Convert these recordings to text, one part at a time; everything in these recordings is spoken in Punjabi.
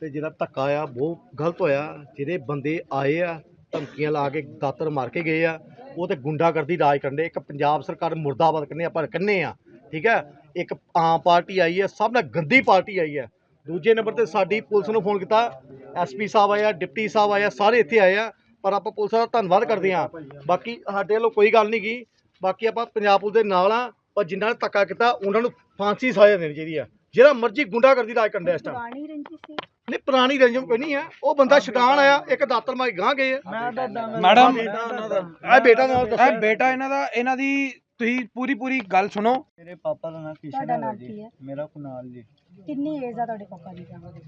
ਤੇ ਜਿਹੜਾ ਧੱਕਾ ਆ, ਬਹੁਤ ਗਲਤ ਹੋਇਆ। ਜਿਹੜੇ ਬੰਦੇ ਆਏ ਆ, ਧਮਕੀਆਂ ਲਾ ਕੇ ਦਾਤਰ ਮਾਰ ਕੇ ਗਏ ਆ, ਉਹ ਤੇ ਗੁੰਡਾਗਰਦੀ ਰਾਜ ਕਰਨੇ ਇੱਕ ਪੰਜਾਬ ਸਰਕਾਰ ਮੁਰਦਾਬਾਦ ਕਰਨੇ ਆਪਾਂ ਕਹਿੰਨੇ ਆ, ਠੀਕ ਹੈ ਇੱਕ ਆਮ ਪਾਰਟੀ ਆਈ ਹੈ ਸਭ ਨਾਲ ਗੰਦੀ ਪਾਰਟੀ ਆਈ ਹੈ ਦੂਜੇ ਨੰਬਰ ਤੇ ਸਾਡੀ ਪੁਲਿਸ ਨੂੰ ਫੋਨ ਕੀਤਾ। ਐਸਪੀ ਸਾਹਿਬ ਆਇਆ ਡਿਪਟੀ ਸਾਹਿਬ ਆਇਆ ਸਾਰੇ ਇੱਥੇ ਆਏ ਆ, ਪਰ ਆਪਾਂ ਪੁਲਿਸ ਦਾ ਧੰਨਵਾਦ ਕਰਦੇ ਆ। ਬਾਕੀ ਸਾਡੇ ਵੱਲੋਂ ਕੋਈ ਗੱਲ ਨਹੀਂ ਗਈ ਬਾਕੀ ਆਪਾਂ ਪੰਜਾਬ ਪੁਲਿਸ ਦੇ ਨਾਲ ਆ, ਪਰ ਜਿਨ੍ਹਾਂ ਨੇ ਧੱਕਾ ਕੀਤਾ, ਉਹਨਾਂ ਨੂੰ ਫਾਂਸੀ ਸਜ਼ਾ ਦੇਣੀ ਚਾਹੀਦੀ ਆ। ਜਿਹੜਾ ਮਰਜ਼ੀ ਗੁੰਡਾਗਰਦੀ ਰਾਜ ਕਰਦੇ ਇਸ ਟਾਈਮ ਨਹੀਂ ਪੁਰਾਣੀ ਰੰਜਮ ਕੋਈ ਨਹੀਂ ਹੈ ਉਹ ਬੰਦਾ ਛਡਾਣ ਆਇਆ ਇੱਕ ਦਾਤਰ ਕੇ ਗਾਂ ਗਏ ਆ। ਮੈਡਮ ਇਹ ਬੇਟਾ ਨਾਲ ਇਹ ਦੱਸੋ ਬੇਟਾ ਇਹਨਾਂ ਦਾ ਇਹਨਾਂ ਦੀ ਤੁਸੀਂ ਪੂਰੀ ਪੂਰੀ ਗੱਲ ਸੁਣੋ। ਮੇਰੇ ਪਾਪਾ ਦਾ ਨਾਮ ਕਿਸ਼ਨ ਹੈ ਨਾਮ ਜੀ। ਹੈ? ਮੇਰਾ ਕੁਨਾਲ ਜੀ। ਕਿੰਨੀ ਏਜ ਆ ਤੁਹਾਡੇ ਪਾਪਾ ਦੀ?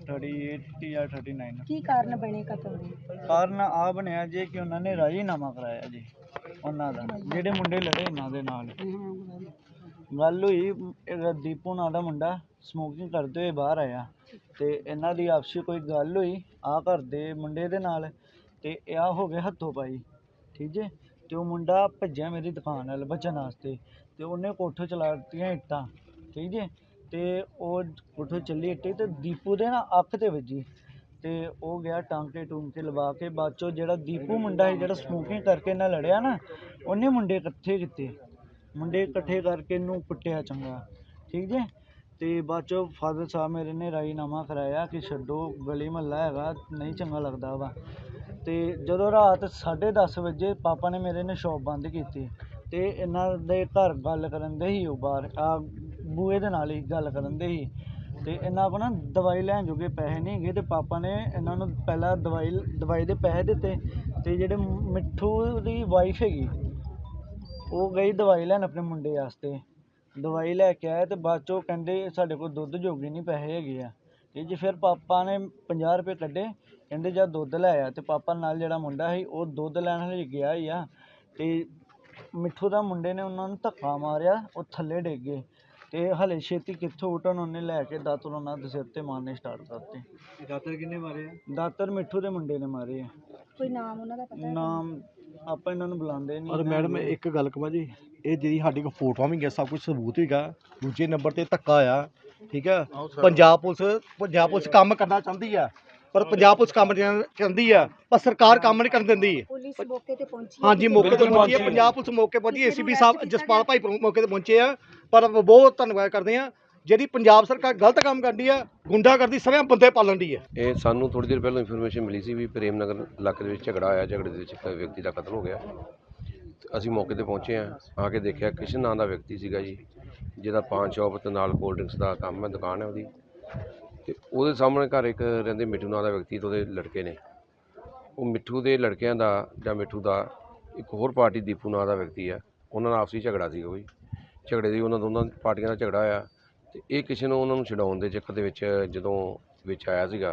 38 ਜਾਂ 39 ਕੀ ਕਾਰਨ ਬਣੇ ਕਤਲ ਦੇ? ਕਾਰਨ ਆ ਬਣਿਆ ਜੀ ਕਿ ਉਹਨਾਂ ਨੇ ਰਾਜੀਨਾਮਾ ਕਰਾਇਆ ਜੀ ਉਹਨਾਂ ਦਾ। ਜਿਹੜੇ ਮੁੰਡੇ ਲੜੇ ਇਹਨਾਂ ਦੇ ਨਾਲ। ਗੱਲ ਹੋਈ ਇਹ ਦੀਪੂ ਨਾਂ ਦਾ ਮੁੰਡਾ ਸਮੋਕਿੰਗ ਕਰਦੇ ਹੋਏ ਬਾਹਰ ਆਇਆ। ਅਤੇ ਇਹਨਾਂ ਦੀ ਆਪਸੀ ਕੋਈ ਗੱਲ ਹੋਈ, ਆਹ ਘਰ ਦੇ ਮੁੰਡੇ ਦੇ ਨਾਲ ਅਤੇ ਆਹ ਹੋ ਗਏ ਹੱਥੋਂ ਪਾਈ, ਠੀਕ ਜੇ? ਅਤੇ ਉਹ ਮੁੰਡਾ ਭੱਜਿਆ ਮੇਰੀ ਦੁਕਾਨ ਵੱਲ ਬਚਣ ਵਾਸਤੇ ਅਤੇ ਉਹਨੇ ਕੋਠੇ ਚਲਾ ਦਿੱਤੀਆਂ ਇੱਟਾਂ, ਠੀਕ ਜੇ? ਅਤੇ ਉਹ ਕੋਠੇ ਚੱਲੀ ਇੱਟ ਅਤੇ ਦੀਪੂ ਦੇ ਨਾ ਅੱਖ ਤੇ ਵੱਜੀ ਅਤੇ ਉਹ ਗਿਆ ਟਾਂਕੇ ਟੂੰਕੇ ਲਵਾ ਕੇ ਬਾਅਦ ਚੋਂ ਜਿਹੜਾ ਦੀਪੂ ਮੁੰਡਾ ਸੀ, ਜਿਹੜਾ ਸਮੋਕਿੰਗ ਕਰਕੇ ਨਾਲ ਲੜਿਆ ਨਾ, ਉਹਨੇ ਮੁੰਡੇ ਇਕੱਠੇ ਕੀਤੇ, ਮੁੰਡੇ ਇਕੱਠੇ ਕਰਕੇ ਇਹਨੂੰ ਕੁੱਟਿਆ ਚੰਗਾ, ਠੀਕ ਜੇ? ਅਤੇ ਬਾਅਦ ਚੋਂ ਫਾਦਰ ਸਾਹਿਬ ਮੇਰੇ ਨੇ ਰਾਜੀਨਾਮਾ ਕਰਵਾਇਆ ਕਿ ਛੱਡੋ, ਗਲੀ ਮਹੱਲਾ ਹੈਗਾ, ਨਹੀਂ ਚੰਗਾ ਲੱਗਦਾ ਵਾ। ਅਤੇ ਜਦੋਂ ਰਾਤ ਸਾਢੇ ਦਸ ਵਜੇ ਪਾਪਾ ਨੇ ਮੇਰੇ ਨੇ ਸ਼ੋਪ ਬੰਦ ਕੀਤੀ ਅਤੇ ਇਹਨਾਂ ਦੇ ਘਰ ਗੱਲ ਕਰਨ ਦੇ ਹੀ ਉਹ ਬਾਹਰ, ਆ ਬੂਹੇ ਦੇ ਨਾਲ ਹੀ ਗੱਲ ਕਰਨ ਦੇ ਹੀ। ਅਤੇ ਇਹਨਾਂ ਕੋਲ ਨਾ ਦਵਾਈ ਲੈਣ ਜੋਗੇ ਪੈਸੇ ਨਹੀਂ ਹੈਗੇ ਅਤੇ ਪਾਪਾ ਨੇ ਇਹਨਾਂ ਨੂੰ ਪਹਿਲਾਂ ਦਵਾਈ ਦਵਾਈ ਦੇ ਪੈਸੇ ਦਿੱਤੇ ਅਤੇ ਜਿਹੜੇ ਮਿੱਠੂ ਦੀ ਵਾਈਫ ਹੈਗੀ, ਉਹ ਗਈ ਦਵਾਈ ਲੈਣ ਆਪਣੇ ਮੁੰਡੇ ਵਾਸਤੇ। ਦਵਾਈ ਲੈ ਕੇ ਆਇਆ ਤੇ ਬਾਅਦ ਚੋਂ ਕਹਿੰਦੇ ਸਾਡੇ ਕੋਲ ਦੁੱਧ ਜੋਗੇ ਨਹੀਂ ਪੈਸੇ ਹੈਗੇ ਆ। ਤੇ ਜੀ ਫਿਰ ਪਾਪਾ ਨੇ 50 ਰੁਪਏ ਕੱਢੇ ਕਹਿੰਦੇ ਜਾ ਦੁੱਧ ਲੈ ਆ। ਤੇ ਪਾਪਾ ਨਾਲ ਜਿਹੜਾ ਮੁੰਡਾ ਸੀ ਉਹ ਦੁੱਧ ਲੈਣ ਲਈ ਗਿਆ ਹੀ ਆ। ਤੇ ਮਿੱਠੂ ਦਾ ਮੁੰਡੇ ਨੇ ਉਹਨਾਂ ਨੂੰ ਧੱਕਾ ਮਾਰਿਆ ਉਹ ਥੱਲੇ ਡਿੱਗ ਗਏ। ਤੇ ਹਲੇ ਛੇਤੀ ਕਿੱਥੋਂ ਉਠਣ ਉਹਨੇ ਲੈ ਕੇ ਦਾਤਰ ਉਹਨਾਂ ਦੇ ਸਿਰ ਤੇ ਮਾਰਨੇ ਸਟਾਰਟ ਕਰਤੇ। ਦਾਤਰ ਕਿੰਨੇ ਮਾਰੇ ਆ? ਦਾਤਰ ਮਿੱਠੂ ਦੇ ਮੁੰਡੇ ਨੇ ਮਾਰੇ ਆ। ਕੋਈ ਨਾਮ ਉਹਨਾਂ ਦਾ ਪਤਾ? ਹੈ ਨਾਮ ਆਪਾਂ ਇਹਨਾਂ ਨੂੰ ਬੁਲਾਉਂਦੇ ਨਹੀਂ ਔਰ ਮੈਡਮ ਇੱਕ ਗੱਲ ਕਹਾਂ ਜੀ ਇਹ ਜਿਹੜੀ ਸਾਡੀ ਕੋਲ ਫੋਟੋਆਂ ਵੀ ਗਿਆ ਸਭ ਕੁਝ ਸਬੂਤ ਵੀਗਾ ਦੂਜੇ ਨੰਬਰ ਤੇ ਧੱਕਾ ਆ ਠੀਕ ਆ? ਪੰਜਾਬ ਪੁਲਿਸ ਪੰਜਾਬ ਪੁਲਿਸ ਕੰਮ ਕਰਨਾ ਚਾਹੁੰਦੀ ਆ ਪਰ ਪੰਜਾਬ ਪੁਲਿਸ ਕੰਮ ਨਹੀਂ ਚਾਹੁੰਦੀ ਆ ਪਰ ਸਰਕਾਰ ਕੰਮ ਨਹੀਂ ਕਰਨ ਦਿੰਦੀ। ਪੁਲਿਸ ਮੌਕੇ ਤੇ ਪਹੁੰਚੀ ਹੈ ਹਾਂਜੀ ਮੌਕੇ ਤੇ ਪਹੁੰਚੀ ਹੈ ਪੰਜਾਬ ਪੁਲਿਸ ਮੌਕੇ ਪਹੁੰਚੀ ਨੂੰ ਸਾਹਿਬ ਜਸਪਾਲ ਭਾਈ ਮੌਕੇ ਤੇ ਪਹੁੰਚੇ ਆ ਪਰ ਬਹੁਤ ਧੰਨਵਾਦ ਕਰਦੇ ਆ। ਜਿਹੜੀ ਪੰਜਾਬ ਸਰਕਾਰ ਗਲਤ ਕੰਮ ਕਰਦੀ ਹੈ ਗੁੰਡਾ ਕਰਦੀ ਸਾਰੇ ਬੰਦੇ ਪਾਲਣ ਦੀ ਆ। ਇਹ ਸਾਨੂੰ ਥੋੜੀ ਦੇਰ ਪਹਿਲਾਂ ਇਨਫੋਰਮੇਸ਼ਨ ਮਿਲੀ ਸੀ ਵੀ ਪ੍ਰੇਮ ਨਗਰ ਇਲਾਕੇ ਦੇ ਵਿੱਚ ਝਗੜਾ ਆਇਆ ਝਗੜੇ ਦੇ ਵਿੱਚ ਇੱਕ ਵਿਅਕਤੀ ਦਾ ਕਤਲ ਹੋ ਗਿਆ। ਤੇ ਅਸੀਂ ਮੌਕੇ ਤੇ ਪਹੁੰਚੇ ਆ ਆ ਕੇ ਦੇਖਿਆ ਕਿਸ਼ਨ ਨਾਂ ਦਾ ਵਿਅਕਤੀ ਸੀਗਾ ਜੀ, ਜਿਹਦਾ ਪਾਨ ਸ਼ਾਪ ਤੇ ਨਾਲ ਕੋਲਡ ਡਰਿੰਕਸ ਦਾ ਕੰਮ ਹੈ, ਦੁਕਾਨ ਹੈ ਉਹਦੀ। ਤੇ ਉਹਦੇ ਸਾਹਮਣੇ ਘਰ ਇੱਕ ਰਹਿੰਦੇ ਮਿੱਠੂ ਨਾਂ ਦਾ ਵਿਅਕਤੀ ਤੇ ਉਹਦੇ ਲੜਕੇ ਨੇ। ਉਹ ਮਿੱਠੂ ਦੇ ਲੜਕਿਆਂ ਦਾ ਜਾਂ ਮਿੱਠੂ ਦਾ ਇੱਕ ਹੋਰ ਪਾਰਟੀ ਦੀਪੂ ਨਾਂ ਦਾ ਵਿਅਕਤੀ ਆ। ਉਹਨਾਂ ਨਾਲ ਆਪਸੀ ਝਗੜਾ ਸੀਗਾ ਕੋਈ। ਝਗੜੇ ਦੀ ਉਹਨਾਂ ਦੋਨਾਂ ਪਾਰਟੀਆਂ ਦਾ ਝਗੜਾ ਆਇਆ ਤੇ ਇਹ ਕਿਸੇ ਨੂੰ ਉਹਨਾਂ ਨੂੰ ਛਡਾਉਣ ਦੇ ਚੱਕਰ ਦੇ ਵਿੱਚ ਜਦੋਂ ਵਿੱਚ ਆਇਆ ਸੀਗਾ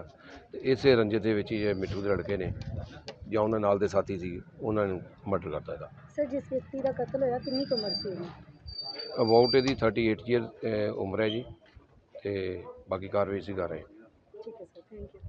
ਤੇ ਇਸੇ ਰੰਜੇ ਦੇ ਵਿੱਚ ਹੀ ਇਹ ਮਿੱਠੂ ਦੇ ਲੜਕੇ ਨੇ ਜਾਂ ਉਹਨਾਂ ਨਾਲ ਦੇ ਸਾਥੀ ਸੀ ਉਹਨਾਂ ਨੂੰ ਮਰਡਰ ਕਰਤਾ ਇਹਦਾ। ਸਰ ਜਿਸ ਵਿਅਕਤੀ ਦਾ ਕਤਲ ਹੋਇਆ ਕਿੰਨੀ ਕੁ ਉਮਰ ਸੀ ਉਹਦੀ? ਅਬਾਊਟ ਇਹਦੀ 38 ਈਅਰ ਉਮਰ ਹੈ ਜੀ ਤੇ ਬਾਕੀ ਕਾਰਵਾਈ ਅਸੀਂ ਕਰ ਰਹੇ ਹਾਂ। ਠੀਕ ਹੈ ਸਰ ਥੈਂਕ ਯੂ